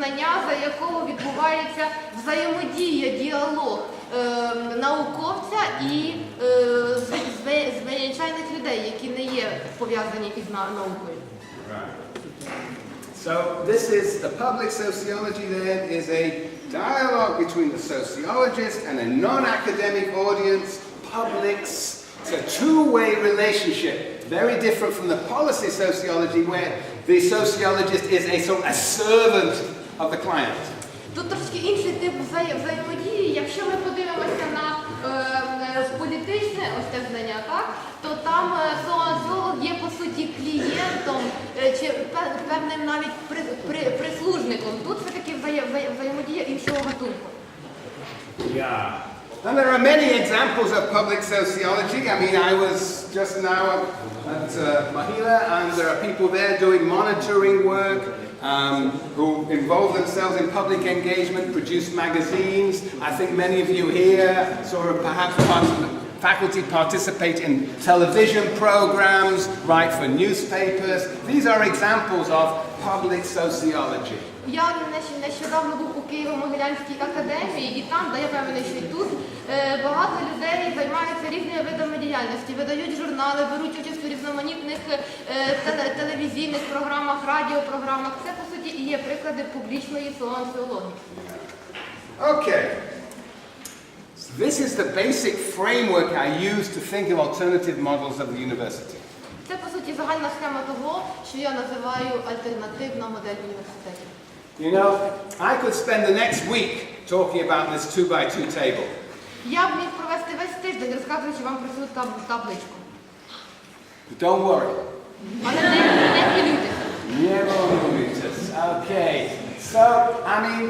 знання, за якого відбувається взаємодія, діалог е, науковця і е, зв- зв- звичайних людей, які не є пов'язані із на- наукою. So this is the public sociology then is a dialogue between the sociologist and a non-academic audience, publics. It's a two-way relationship, very different from the policy sociology where the sociologist is a sort of a servant of the client. Тут трошки інший тип взає- взаємодії. Якщо ми подивимося на е, е, політичне ось те знання, так то там е, соціолог є по суті клієнтом чи пе- певним навіть при, при, прислужником. Тут все таки взає, взає- взаємодія іншого гатунку. Yeah. And there are many examples of public sociology. I mean, I was just now at uh, Mahila, and there are people there doing monitoring work um, who involve themselves in public engagement, produce magazines. I think many of you here, of perhaps part faculty participate in television programs, write for newspapers. These are examples of public sociology. Я нещодавно був у Києво-Могилянській академії, і там, де я певний, що й тут, е, багато людей займаються різними видами діяльності, видають журнали, беруть участь у різноманітних е, телевізійних програмах, радіопрограмах. Це по суті і є приклади публічної соціології. Okay. So this is the basic framework I use to think of alternative models of the university. Це по суті загальна схема того, що я називаю альтернативна модель університетів. You know, I could spend the next week talking about this two by two table. Я б міг провести весь тиждень, розказуючи вам про цю таб- табличку. But don't worry. Але не, не хвилюйтеся. Neuromutants. Okay. So, I mean,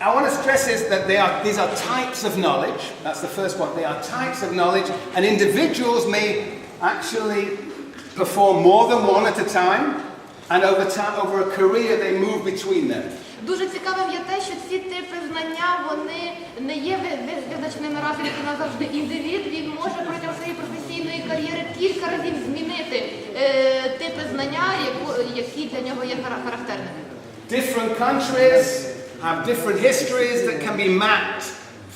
I want to stress is that they are, these are types of knowledge. That's the first one. They are types of knowledge, and individuals may actually perform more than one at a time, and over time, over a career, they move between them. Дуже цікавим є те, що ці типи знання вони не є ви- ви- визначеними раз і назавжди. Індивід він може протягом своєї професійної кар'єри кілька разів змінити е, типи знання, яку- які для нього є хара- характерними. Different countries have different histories that can be mapped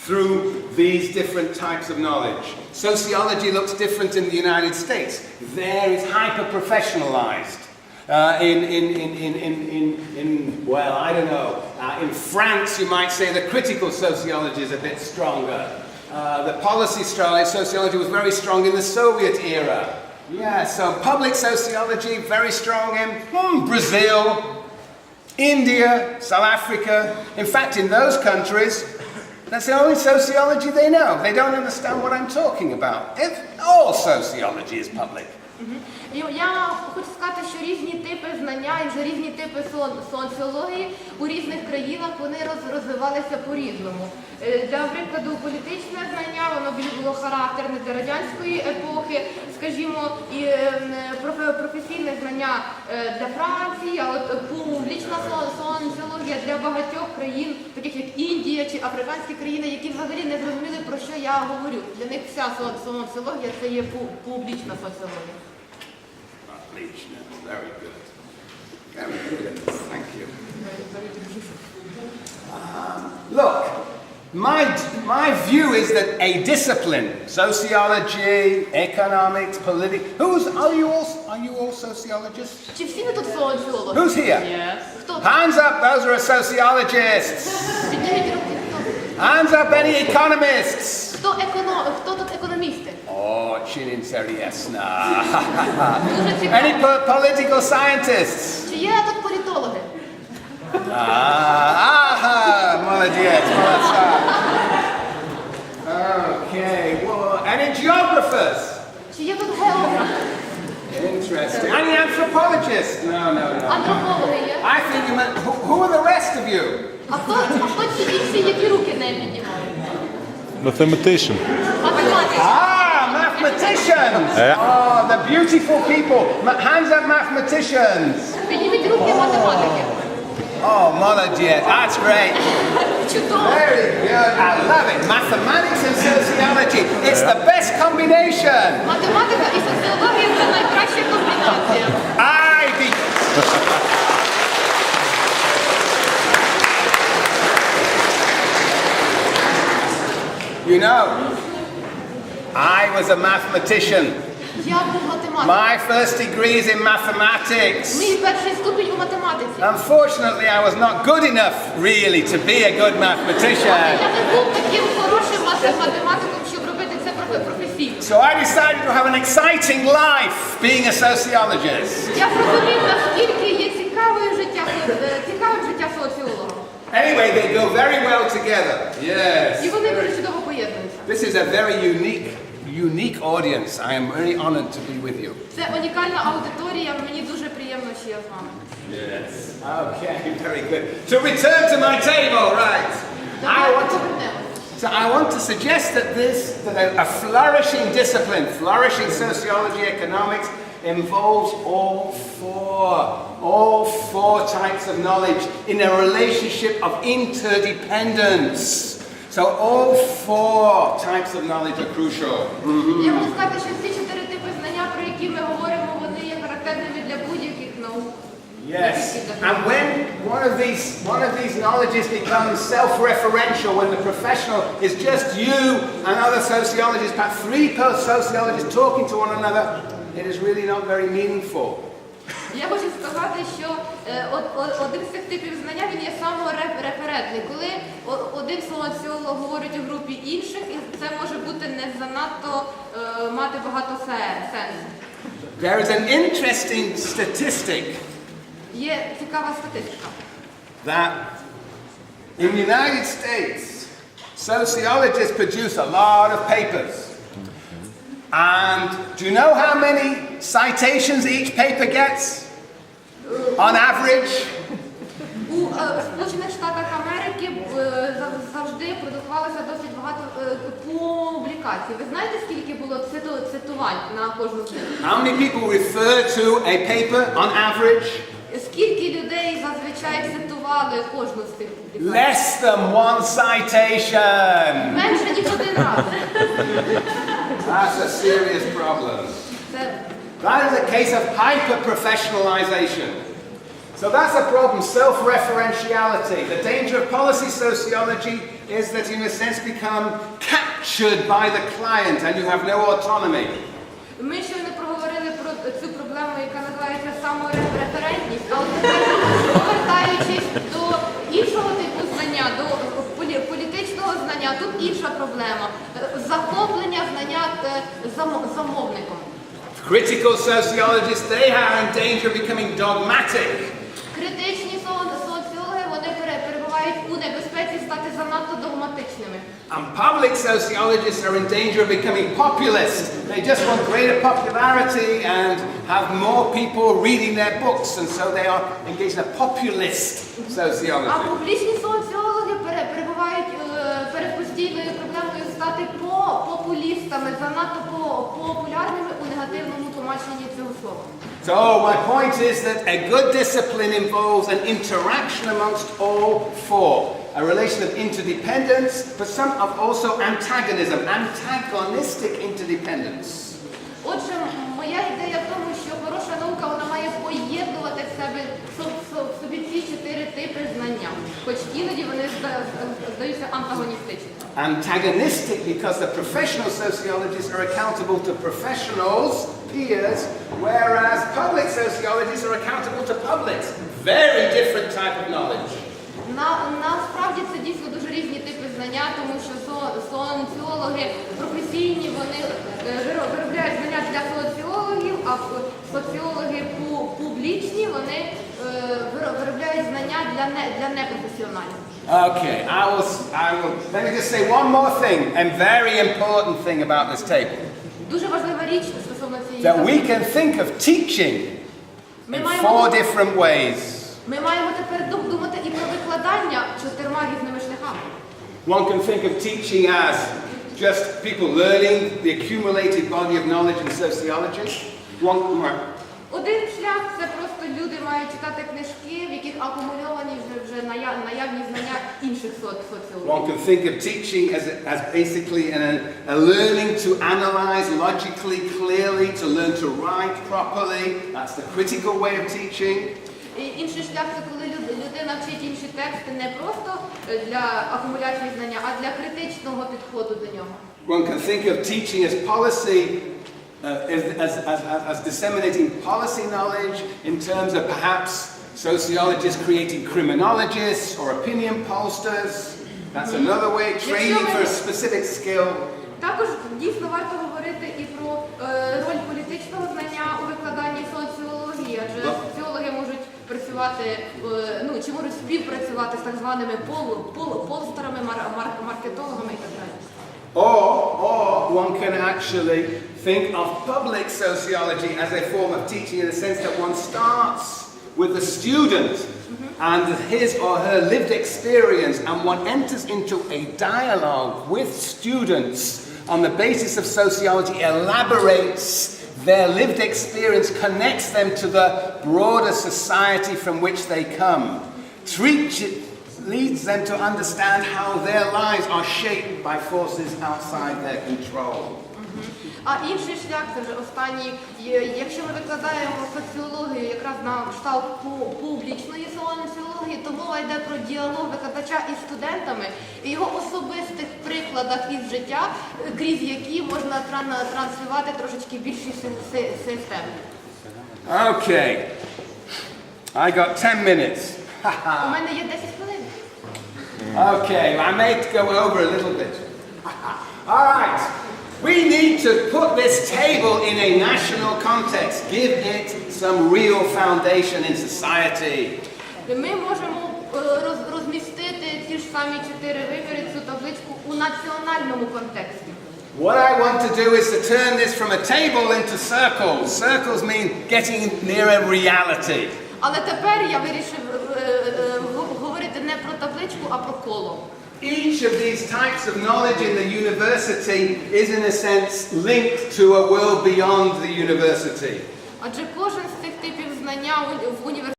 through these different types of knowledge. Sociology looks different in the United States. There is hyper professionalized. Uh, in, in, in, in, in, in, in, well, I don't know. Uh, in France, you might say the critical sociology is a bit stronger. Uh, the policy sociology was very strong in the Soviet era. Yeah, so public sociology, very strong in hmm, Brazil, India, South Africa. In fact, in those countries, that's the only sociology they know. They don't understand what I'm talking about. If all sociology is public. Я хочу сказати, що різні типи знання і різні типи соціології у різних країнах вони розвивалися по-різному. Е, Для прикладу, політичне знання воно було характерне для радянської епохи, скажімо, і е, професійне знання е, для Франції, а от публічна со- соціологія для багатьох країн, таких як Індія чи африканські країни, які взагалі не зрозуміли про що я говорю. Для них вся со- соціологія це є публічна соціологія. Very good. Very good, thank you. Um, look, my, my view is that a discipline, sociology, economics, politics, who's, are you all, are you all sociologists? Чи всі ви тут соціологи? Who's here? Хто? Hands up, those are sociologists. Підніміть руки. Хто? Hands up, any economists. Хто, економ... Хто тут економісти? Oh, chin seriesna. Дуже Any цікаво. po- political scientists? Чи є тут політологи? Ah, aha, молодец, молодца. any geographers? Чи є тут географи? Interesting. Any anthropologists? No, no, no. Антропологи є? I think you meant, who, who are the rest of you? А хто, а хто ці інші, які руки не піднімають? Mathematician. Математики. Ah, mathematicians! Yeah. Oh, the beautiful people. Ma- Hands up, mathematicians. Підніміть руки математики. Oh, молодец. That's great. What you doing? Very good. I love it. Mathematics and sociology. It's the best combination. Математика is a це найкраща комбінація. I did. You know, I was a mathematician. Я My first degree is in mathematics. Мій перший ступінь у математиці. Unfortunately, I was not good enough, really, to be a good mathematician. Я не був таким хорошим мате- математиком, щоб робити це профе- професійно. So I decided to have an exciting life being a sociologist. Я зрозумів, наскільки є цікавим життя, е, цікавим життя соціолога. Anyway, they go very well together. І Yes. вони дуже чудово поєднуються. This is a very unique, unique audience. I am very honored to be with you. Це унікальна аудиторія. Мені дуже приємно, що я з вами. Okay, very good. To return to my table, right? I Давайте want to, повернемось. so I want to suggest that this, that a, a flourishing discipline, flourishing sociology, economics, involves all four, all four types of knowledge in a relationship of interdependence. So all four types of knowledge are crucial. Я можу сказати, що всі чотири типи знання, про які ми говоримо, вони є характерними для будь-яких наук. Yes. And when one of these one of these knowledges becomes self-referential, when the professional is just you and other sociologists, perhaps three per- sociologists talking to one another, it is really not very meaningful. Я хочу сказати, що е, од- од- один з цих типів знання він є самореферентний. Коли один соціолог говорить у групі інших, і це може бути не занадто е, мати багато сенсу. There is an interesting statistic Є цікава статистика. that in the United States, sociologists produce a lot of papers. And do you know how many citations each paper gets? On average? У е, Сполучених Штатах Америки е, зав- завжди продукувалося досить багато е, публікацій. Ви знаєте, скільки було циту- цитувань на кожну з них? How many people refer to a paper on average? Скільки людей зазвичай цитували кожну з цих публікацій? Less than one citation. Менше ніж один раз. That's a serious problem. Це That is a case of hyper professionalization. So that's a problem self referentiality. The danger of policy sociology is that you, in a sense, become captured by the client and you have no autonomy. Ми щойно проговорили про цю проблему, яка називається самореферентність, але тепер, повертаючись до іншого типу знання, до полі- політичного знання, тут інша проблема. Е, Захоплення знання е, замо- замовником. Critical sociologists, they are in danger of becoming dogmatic. Критичні со- соціологи вони пере- перебувають у небезпеці стати занадто догматичними. And public sociologists are in danger of becoming populist. They just want greater popularity and have more people reading their books, and so they are engaged in a populist А sociology. публічні соціологи занадто по популярними у негативному тлумаченні цього слова. So my point is that a good discipline involves an interaction amongst all four. A relation of interdependence, but some of also antagonism, antagonistic interdependence. Отже, моя ідея в тому, чотири типи знання, хоч іноді вони здаються антагоністичними. Antagonistic because the professional sociologists are accountable to professionals, peers, whereas public sociologists are accountable to publics. Very different type of knowledge. На, насправді це дійсно дуже різні типи знання, тому що со- соціологи професійні, вони е, виробляють знання для соціологів, соціологи пу- публічні, вони е, виро- виробляють знання для, не, для непрофесіоналів. Okay, I will, I will, let me just say one more thing, and very important thing about this table. Дуже важлива річ стосовно цієї That we теми. can think of teaching Ми in маємо, four дум- different ways. ми маємо тепер дум- думати і про викладання чотирма різними шляхами. One can think of teaching as just people learning the accumulated body of knowledge in sociology. One, Один шлях це просто люди мають читати книжки, в яких акумульовані вже, вже наяв- наявні знання інших one can think of teaching as, as basically an, a learning to analyze logically, clearly, to learn to write properly. That's the critical way of teaching. І інший шлях це коли люд- людина навчить інші тексти не просто для акумуляції знання, а для критичного підходу до нього. One can think of teaching as policy, uh, as, as, as, as disseminating policy knowledge in terms of perhaps sociologists creating criminologists or opinion pollsters. That's another way, training for a specific skill. Також дійсно варто говорити і про е, роль політичного знання у викладанні соціології, адже соціологи можуть працювати, е, ну чи можуть співпрацювати з так званими полу, полу, полстерами, мар, мар, маркетологами і так далі. Or, or one can actually think of public sociology as a form of teaching in the sense that one starts with the student mm-hmm. and his or her lived experience, and one enters into a dialogue with students on the basis of sociology, elaborates their lived experience, connects them to the broader society from which they come, treats leads them to understand how their lives are shaped by forces outside their control. А інший шлях, це вже останній, якщо ми викладаємо соціологію якраз на кшталт пу- публічної соціології, то мова йде про діалог викладача із студентами і його особистих прикладах із життя, крізь які можна транслювати трошечки більші си- си- системи. Okay, I got 10 minutes. У мене є 10 хвилин. Okay, I may go over a little bit. All right, we need to put this table in a national context, give it some real foundation in society. Ми можемо е, роз- розмістити ті ж самі чотири виміри, цю табличку у національному контексті. What I want to do is to turn this from a table into circles. Circles mean getting nearer reality. Але тепер я вирішив е, е, го- говорити не про табличку, а про коло. Each of these types of knowledge in the university is, in a sense, linked to a world beyond the university. Адже кожен з цих типів знання у- в університеті